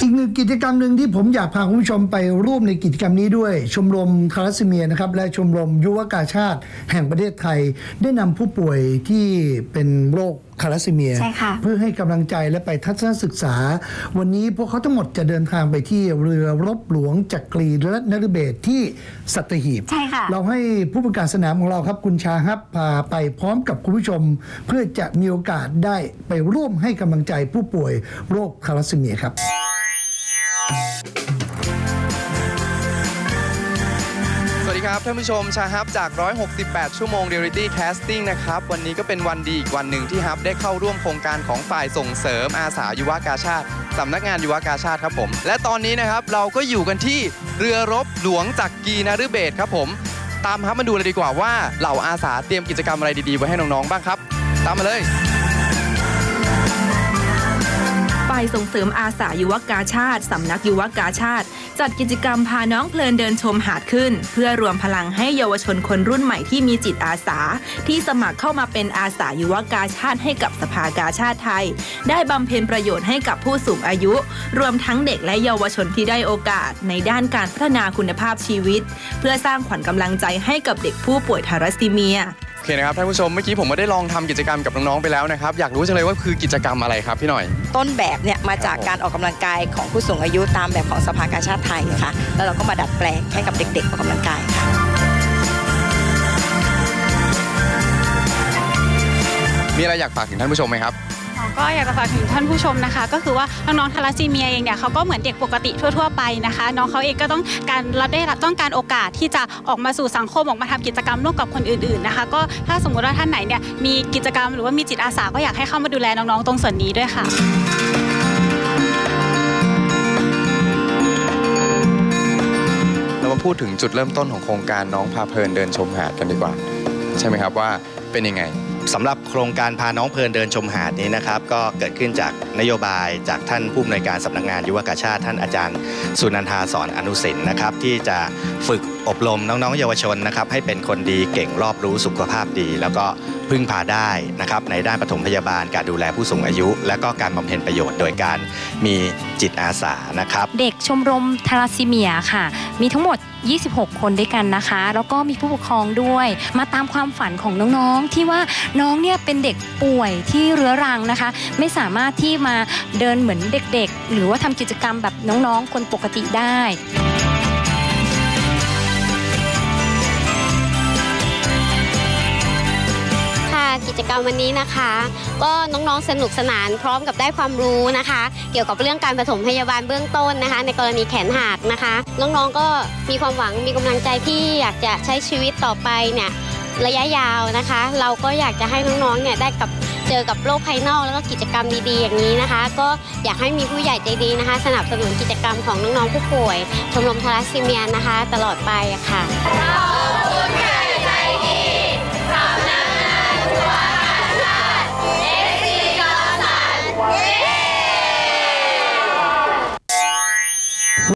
อีกหนึ่งกิจกรรมหนึ่งที่ผมอยากพาคุณผู้ชมไปร่วมในกิจกรรมนี้ด้วย ชมรมทารัสซีเมียนะครับและชมรมยุวกาชาติแห่งประเทศไทย ได้นำผู้ป่วยที่เป็นโรคทารัสซีเมีย ใช่ค่ะ เพื่อให้กำลังใจและไปทัศนศึกษา วันนี้พวกเขาทั้งหมดจะเดินทางไปที่เรือรบหลวงจักรีและนฤเบศรที่สัตหีบ ใช่ค่ะ เราให้ผู้ประกาศสนามของเราครับคุณชาฮับพาไปพร้อมกับคุณผู้ชม เพื่อจะมีโอกาสได้ไปร่วมให้กำลังใจผู้ป่วยโรคทารัสซีเมียครับ ครับท่านผู้ชมชาฮับจาก 168 ชั่วโมง Reality Casting นะครับ วันนี้ก็เป็นวันดีอีกวันหนึ่งที่ฮับได้เข้าร่วมโครงการของฝ่ายส่งเสริมอาสายุวกาชาติสำนักงานยุวกาชาติครับผม และตอนนี้นะครับเราก็อยู่กันที่เรือรบหลวงจักรีนฤเบศครับผม ตามฮับมาดูเลยดีกว่าว่าเหล่าอาสาเตรียมกิจกรรมอะไรดีๆไว้ให้น้องๆบ้างครับ ตามมาเลย ยส่งเสริมอาสายุวกาชาติ สำนักยุวกาชาติ จัดกิจกรรมพาน้องเพลินเดินชมหาดขึ้น เพื่อรวมพลังให้เยาวชนคนรุ่นใหม่ที่มีจิตอาสา ที่สมัครเข้ามาเป็นอาสายุวกาชาติให้กับสภากาชาติไทย ได้บำเพ็ญประโยชน์ให้กับผู้สูงอายุ รวมทั้งเด็กและเยาวชนที่ได้โอกาส ในด้านการพัฒนาคุณภาพชีวิต เพื่อสร้างขวัญกำลังใจให้กับเด็กผู้ป่วยทารัสซีเมียโอเคนะครับท่านผู้ชมเมื่อกี้ผมก็ได้ลองทำกิจกรรมกับน้องๆไปแล้วนะครับ อยากรู้จังเลยว่าคือกิจกรรมอะไรครับพี่หน่อย ต้นแบบเนี่ยมาจากการออกกำลังกายของผู้สูงอายุตามแบบของสภากาชาติไทยค่ะ แล้วเราก็มาดัดแปลงให้กับเด็กๆออกกำลังกายค่ะมีอะไรอยากฝากถึงท่านผู้ชมไหมครับก็อยากจะฝากถึงท่านผู้ชมนะคะ ก็คือว่าน้องๆทาราซีเมียเองเนี่ยเขาก็เหมือนเด็กปกติทั่ว ๆ ไปนะคะ น้องเขาเองก็ต้องการรับได้รับต้องการโอกาสที่จะออกมาสู่สังคมออกมาทำกิจกรรมร่วมกับคนอื่นๆนะคะ ก็ถ้าสมมุติว่าท่านไหนเนี่ยมีกิจกรรมหรือว่ามีจิตอาสาก็อยากให้เข้ามาดูแลน้องๆตรงส่วนนี้ด้วยค่ะ พูดถึงจุดเริ่มต้นของโครงการน้องพาเพลินเดินชมหาดกันดีกว่า ใช่ไหมครับว่าเป็นยังไงสำหรับโครงการพาน้องเพลินเดินชมหาดนี้นะครับ ก็เกิดขึ้นจากนโยบายจากท่านผู้อำนวยการสำนักงานยุวกาชาติ ท่านอาจารย์ สุนันทาสอนอนุสินนะครับ ที่จะฝึกอบรมน้องๆเยาวชนนะครับ ให้เป็นคนดีเก่งรอบรู้สุขภาพดี แล้วก็พึ่งพาได้นะครับ ในด้านปฐมพยาบาลการดูแลผู้สูงอายุ และก็การบำเพ็ญประโยชน์โดยการมีจิตอาสานะครับ เด็กชมรมทาราซีเมียค่ะ มีทั้งหมด 26 คนด้วยกันนะคะ แล้วก็มีผู้ปกครองด้วย มาตามความฝันของน้องๆ ที่ว่าน้องเนี่ยเป็นเด็กป่วยที่เรื้อรังนะคะ ไม่สามารถที่มาเดินเหมือนเด็กๆ หรือว่าทำกิจกรรมแบบน้องๆ คนปกติได้ จกรรมวันนี้นะคะ ก็น้องๆสนุกสนานพร้อมกับได้ความรู้นะคะ เกี่ยวกับเรื่องการปฐมพยาบาลเบื้องต้นนะคะ ในกรณีแขนหักนะคะ น้องๆก็มีความหวังมีกำลังใจที่อยากจะใช้ชีวิตต่อไปเนี่ยระยะยาวนะคะ เราก็อยากจะให้น้องๆเนี่ยได้กับเจอกับโลกภายนอกแล้วก็กิจกรรมดีๆ อย่างนี้นะคะ ก็อยากให้มีผู้ใหญ่ใจดีนะคะ สนับสนุนกิจกรรมของน้องๆผู้ป่วยชมรมทาราซีเมียนะคะ ตลอดไปะค่ะ